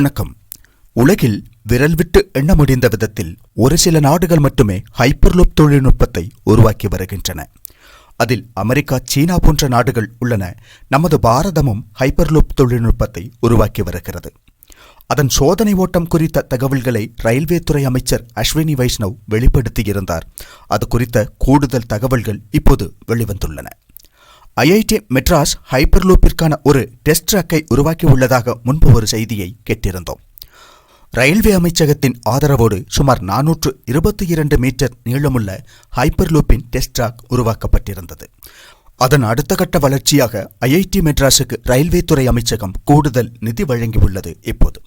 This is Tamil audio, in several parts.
வணக்கம். உலகில் விரல் விட்டு எண்ண முடிந்த விதத்தில் ஒரு சில நாடுகள் மட்டுமே ஹைப்பர்லூப் தொழில்நுட்பத்தை உருவாக்கி வருகின்றன. அதில் அமெரிக்கா சீனா போன்ற நாடுகள் உள்ளன. நமது பாரதமும் ஹைப்பர்லூப் தொழில்நுட்பத்தை உருவாக்கி வருகிறது. அதன் சோதனை ஓட்டம் குறித்த தகவல்களை ரயில்வே துறை அமைச்சர் அஸ்வினி வைஷ்ணவ் வெளிப்படுத்தியிருந்தார். அது குறித்த கூடுதல் தகவல்கள் இப்போது வெளிவந்துள்ளன. ஐஐடி மெட்ராஸ் ஹைப்பர்லூப்பிற்கான ஒரு டெஸ்ட் ட்ராக்கை உருவாக்கியுள்ளதாக முன்பு ஒரு செய்தியை கேட்டிருந்தோம். ரயில்வே அமைச்சகத்தின் ஆதரவோடு சுமார் நானூற்று இருபத்தி இரண்டு மீட்டர் நீளமுள்ள ஹைப்பர்லூப்பின் டெஸ்ட் ட்ராக் உருவாக்கப்பட்டிருந்தது. அதன் அடுத்த கட்ட வளர்ச்சியாக ஐஐடி மெட்ராஸுக்கு ரயில்வே துறை அமைச்சகம் கூடுதல் நிதி வழங்கியுள்ளது இப்போது.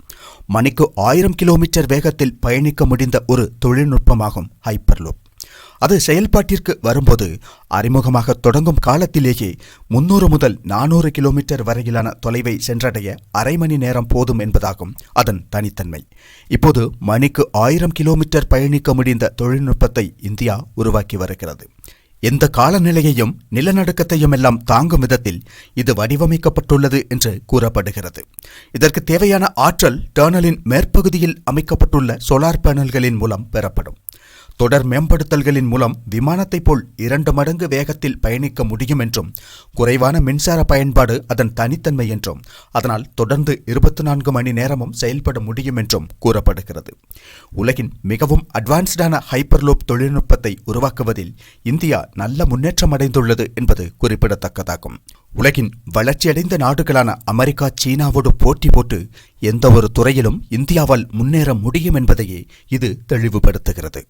மணிக்கு ஆயிரம் கிலோமீட்டர் வேகத்தில் பயணிக்க முடிந்த ஒரு தொழில்நுட்பமாகும் ஹைப்பர்லூப். அது செயல்பாட்டிற்கு வரும்போது அறிமுகமாக தொடங்கும் காலத்திலேயே முன்னூறு முதல் நானூறு கிலோமீட்டர் வரையிலான தொலைவை சென்றடைய அரை மணி நேரம் போதும் என்பதாகும் அதன் தனித்தன்மை. இப்போது மணிக்கு ஆயிரம் கிலோமீட்டர் பயணிக்க முடிந்த தொழில்நுட்பத்தை இந்தியா உருவாக்கி வருகிறது. எந்த காலநிலையையும் நிலநடுக்கத்தையும் எல்லாம் தாங்கும் விதத்தில் இது வடிவமைக்கப்பட்டுள்ளது என்று கூறப்படுகிறது. இதற்கு தேவையான ஆற்றல் டேர்னலின் மேற்பகுதியில் அமைக்கப்பட்டுள்ள சோலார் பேனல்களின் மூலம் பெறப்படும். தொடர் மேம்படுத்தல்களின் மூலம் விமானத்தைப் போல் இரண்டு மடங்கு வேகத்தில் பயணிக்க முடியும் என்றும் குறைவான மின்சார பயன்பாடு அதன் தனித்தன்மை என்றும் அதனால் தொடர்ந்து இருபத்தி நான்கு மணி நேரமும் செயல்பட முடியும் என்றும் கூறப்படுகிறது. உலகின் மிகவும் அட்வான்ஸ்டான ஹைப்பர்லூப் தொழில்நுட்பத்தை உருவாக்குவதில் இந்தியா நல்ல முன்னேற்றம் அடைந்துள்ளது என்பது குறிப்பிடத்தக்கதாகும். உலகின் வளர்ச்சியடைந்த நாடுகளான அமெரிக்கா சீனாவோடு போட்டி போட்டு எந்த ஒரு துறையிலும் இந்தியாவால் முன்னேற முடியும் என்பதையே இது தெளிவுபடுத்துகிறது.